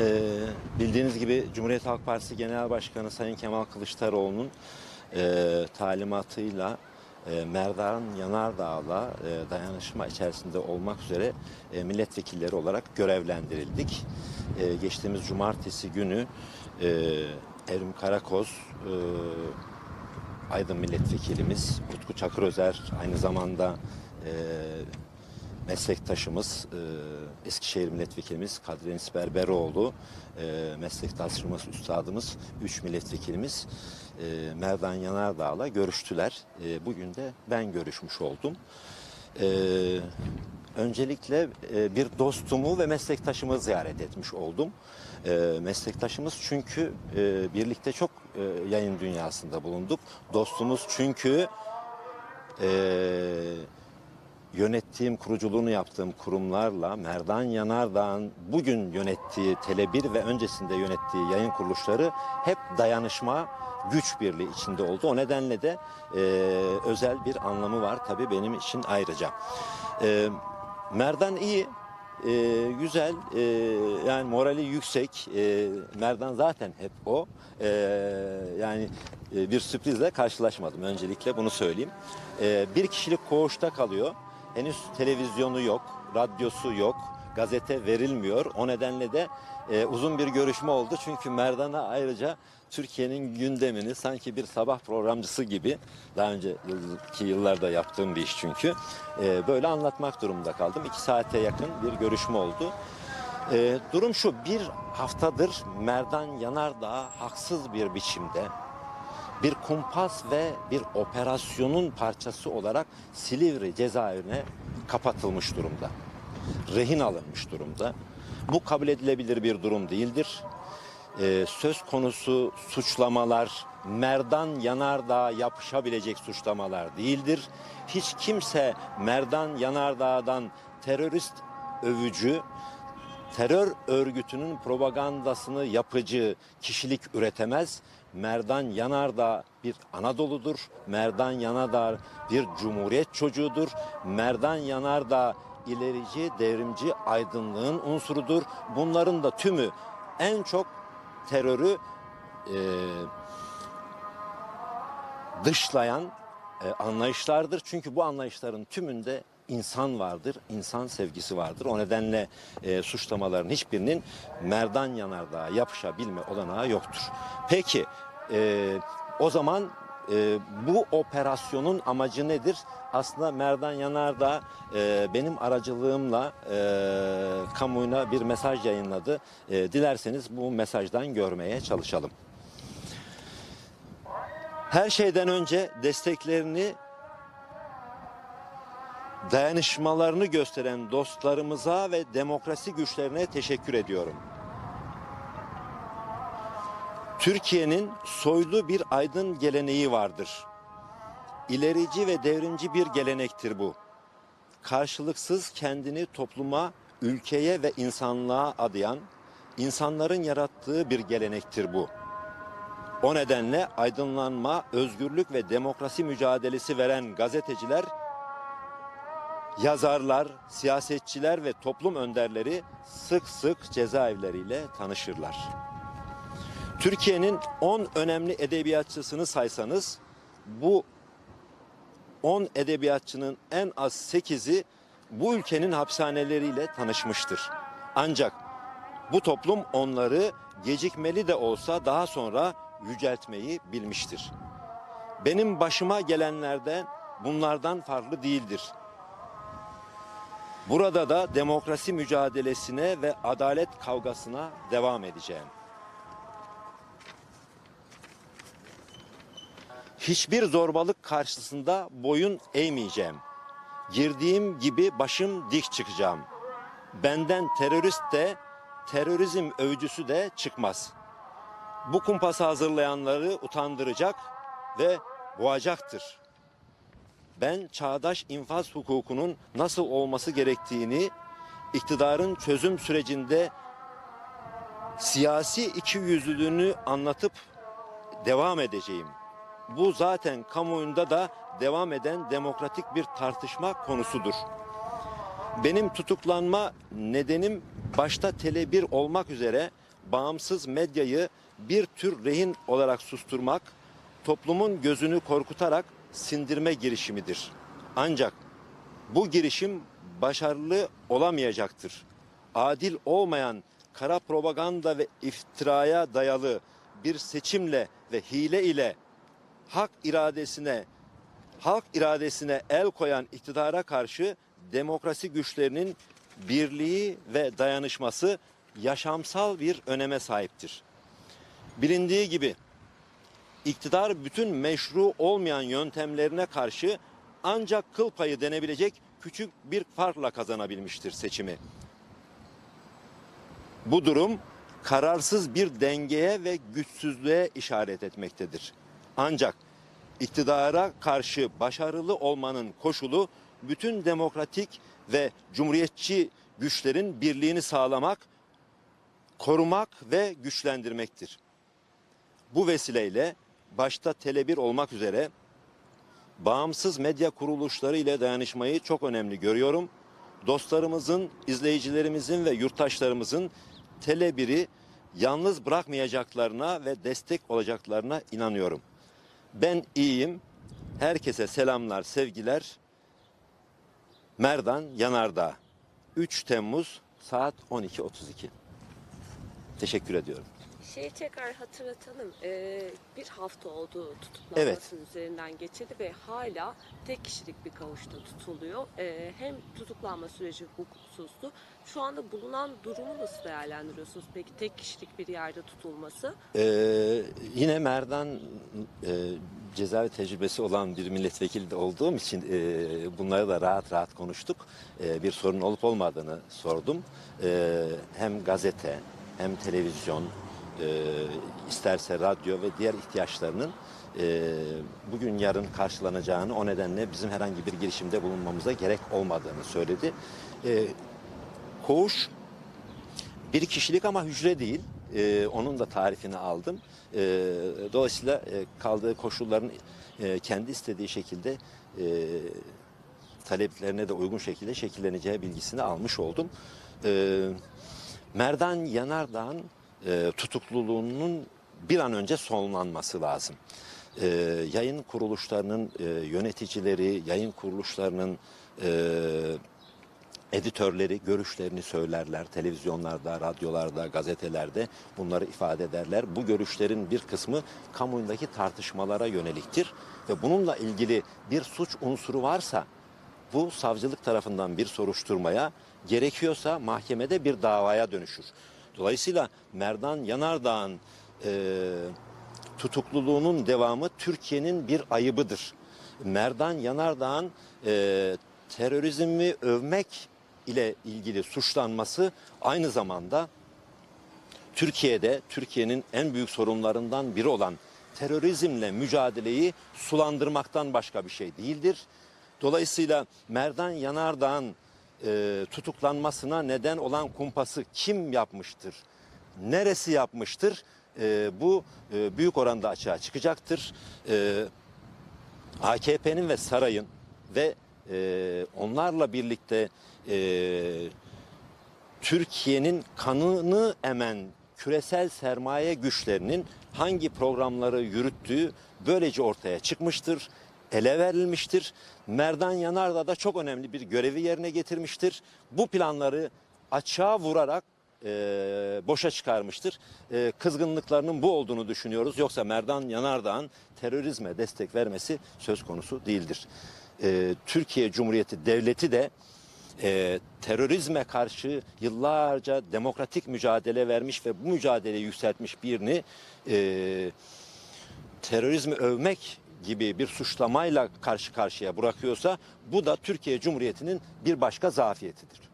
Ee, bildiğiniz gibi Cumhuriyet Halk Partisi Genel Başkanı Sayın Kemal Kılıçdaroğlu'nun e, talimatıyla e, Merdan Yanardağ'la e, dayanışma içerisinde olmak üzere e, milletvekilleri olarak görevlendirildik. E, geçtiğimiz cumartesi günü e, Erim Karakoz, e, Aydın milletvekilimiz Utku Çakırözer aynı zamanda e, meslektaşımız e, Eskişehir milletvekilimiz Kadri Enis Berberoğlu, e, meslektaşımız üstadımız, üç milletvekilimiz e, Merdan Yanardağ'la görüştüler. E, bugün de ben görüşmüş oldum. E, öncelikle e, bir dostumu ve meslektaşımı ziyaret etmiş oldum. E, meslektaşımız çünkü e, birlikte çok e, yayın dünyasında bulunduk. Dostumuz çünkü e, yönettiğim, kuruculuğunu yaptığım kurumlarla Merdan Yanardağ'ın bugün yönettiği Tele1 ve öncesinde yönettiği yayın kuruluşları hep dayanışma, güç birliği içinde oldu. O nedenle de e, özel bir anlamı var tabii benim için ayrıca. E, Merdan iyi, e, güzel, e, yani morali yüksek. E, Merdan zaten hep o. E, yani e, bir sürprizle karşılaşmadım öncelikle bunu söyleyeyim. E, bir kişilik koğuşta kalıyor. Henüz televizyonu yok, radyosu yok, gazete verilmiyor. O nedenle de e, uzun bir görüşme oldu. Çünkü Merdan'a ayrıca Türkiye'nin gündemini sanki bir sabah programcısı gibi daha önceki yıllarda yaptığım bir iş çünkü e, böyle anlatmak durumunda kaldım. İki saate yakın bir görüşme oldu. E, durum şu bir haftadır Merdan Yanardağ haksız bir biçimde bir kumpas ve bir operasyonun parçası olarak Silivri cezaevine kapatılmış durumda. Rehin alınmış durumda. Bu kabul edilebilir bir durum değildir. Ee, söz konusu suçlamalar Merdan Yanardağ'a yapışabilecek suçlamalar değildir. Hiç kimse Merdan Yanardağ'dan terörist övücü, terör örgütünün propagandasını yapıcı kişilik üretemez. Merdan Yanardağ bir Anadolu'dur. Merdan Yanardağ bir cumhuriyet çocuğudur. Merdan Yanardağ ilerici, devrimci aydınlığın unsurudur. Bunların da tümü en çok terörü e, dışlayan e, anlayışlardır. Çünkü bu anlayışların tümünde insan vardır, insan sevgisi vardır. O nedenle e, suçlamaların hiçbirinin Merdan Yanardağ'a yapışabilme olanağı yoktur. Peki e, o zaman e, bu operasyonun amacı nedir? Aslında Merdan Yanardağ e, benim aracılığımla e, kamuoyuna bir mesaj yayınladı. E, dilerseniz bu mesajdan görmeye çalışalım. Her şeyden önce desteklerini dayanışmalarını gösteren dostlarımıza ve demokrasi güçlerine teşekkür ediyorum. Türkiye'nin soylu bir aydın geleneği vardır. İlerici ve devrimci bir gelenektir bu. Karşılıksız kendini topluma, ülkeye ve insanlığa adayan, insanların yarattığı bir gelenektir bu. O nedenle aydınlanma, özgürlük ve demokrasi mücadelesi veren gazeteciler yazarlar, siyasetçiler ve toplum önderleri sık sık cezaevleriyle tanışırlar. Türkiye'nin 10 önemli edebiyatçısını saysanız bu 10 edebiyatçının en az 8'i bu ülkenin hapishaneleriyle tanışmıştır. Ancak bu toplum onları gecikmeli de olsa daha sonra yüceltmeyi bilmiştir. Benim başıma gelenlerden bunlardan farklı değildir. Burada da demokrasi mücadelesine ve adalet kavgasına devam edeceğim. Hiçbir zorbalık karşısında boyun eğmeyeceğim. Girdiğim gibi başım dik çıkacağım. Benden terörist de, terörizm övücüsü de çıkmaz. Bu kumpası hazırlayanları utandıracak ve boğacaktır ben çağdaş infaz hukukunun nasıl olması gerektiğini iktidarın çözüm sürecinde siyasi ikiyüzlülüğünü anlatıp devam edeceğim. Bu zaten kamuoyunda da devam eden demokratik bir tartışma konusudur. Benim tutuklanma nedenim başta Tele1 olmak üzere bağımsız medyayı bir tür rehin olarak susturmak, toplumun gözünü korkutarak sindirme girişimidir. Ancak bu girişim başarılı olamayacaktır. Adil olmayan kara propaganda ve iftiraya dayalı bir seçimle ve hile ile hak iradesine halk iradesine el koyan iktidara karşı demokrasi güçlerinin birliği ve dayanışması yaşamsal bir öneme sahiptir. Bilindiği gibi iktidar bütün meşru olmayan yöntemlerine karşı ancak kıl payı denebilecek küçük bir farkla kazanabilmiştir seçimi. Bu durum kararsız bir dengeye ve güçsüzlüğe işaret etmektedir. Ancak iktidara karşı başarılı olmanın koşulu bütün demokratik ve cumhuriyetçi güçlerin birliğini sağlamak, korumak ve güçlendirmektir. Bu vesileyle başta Tele1 olmak üzere bağımsız medya kuruluşları ile dayanışmayı çok önemli görüyorum. Dostlarımızın, izleyicilerimizin ve yurttaşlarımızın Tele1'i yalnız bırakmayacaklarına ve destek olacaklarına inanıyorum. Ben iyiyim. Herkese selamlar, sevgiler. Merdan Yanardağ. 3 Temmuz saat 12.32. Teşekkür ediyorum. Şeyi tekrar hatırlatalım. Ee, bir hafta oldu tutuklanmasının Evet. üzerinden geçildi ve hala tek kişilik bir kavuşta tutuluyor. Ee, hem tutuklanma süreci hukuksuzdu. Şu anda bulunan durumu nasıl değerlendiriyorsunuz? Peki tek kişilik bir yerde tutulması? Ee, yine Merdan e, cezaevi tecrübesi olan bir milletvekili de olduğum için e, bunları da rahat rahat konuştuk. E, bir sorun olup olmadığını sordum. E, hem gazete hem televizyon e, isterse radyo ve diğer ihtiyaçlarının e, bugün yarın karşılanacağını o nedenle bizim herhangi bir girişimde bulunmamıza gerek olmadığını söyledi. E, koğuş bir kişilik ama hücre değil. Ee, onun da tarifini aldım. Ee, dolayısıyla e, kaldığı koşulların e, kendi istediği şekilde e, taleplerine de uygun şekilde şekilleneceği bilgisini almış oldum. Ee, Merdan Yanardağ'ın e, tutukluluğunun bir an önce sonlanması lazım. Ee, yayın kuruluşlarının e, yöneticileri, yayın kuruluşlarının e, editörleri görüşlerini söylerler. Televizyonlarda, radyolarda, gazetelerde bunları ifade ederler. Bu görüşlerin bir kısmı kamuoyundaki tartışmalara yöneliktir. Ve bununla ilgili bir suç unsuru varsa bu savcılık tarafından bir soruşturmaya gerekiyorsa mahkemede bir davaya dönüşür. Dolayısıyla Merdan Yanardağ'ın e, tutukluluğunun devamı Türkiye'nin bir ayıbıdır. Merdan Yanardağ'ın e, terörizmi övmek ile ilgili suçlanması aynı zamanda Türkiye'de Türkiye'nin en büyük sorunlarından biri olan terörizmle mücadeleyi sulandırmaktan başka bir şey değildir. Dolayısıyla Merdan Yanardağ'ın e, tutuklanmasına neden olan kumpası kim yapmıştır? Neresi yapmıştır? E, bu e, büyük oranda açığa çıkacaktır. E, AKP'nin ve sarayın ve e, onlarla birlikte e, Türkiye'nin kanını emen küresel sermaye güçlerinin hangi programları yürüttüğü böylece ortaya çıkmıştır, ele verilmiştir. Merdan Yanardağ da çok önemli bir görevi yerine getirmiştir. Bu planları açığa vurarak e, boşa çıkarmıştır. E, kızgınlıklarının bu olduğunu düşünüyoruz. Yoksa Merdan Yanardağ'ın terörizme destek vermesi söz konusu değildir. E, Türkiye Cumhuriyeti Devleti de e, terörizme karşı yıllarca demokratik mücadele vermiş ve bu mücadeleyi yükseltmiş birini e, terörizmi övmek gibi bir suçlamayla karşı karşıya bırakıyorsa bu da Türkiye Cumhuriyeti'nin bir başka zafiyetidir.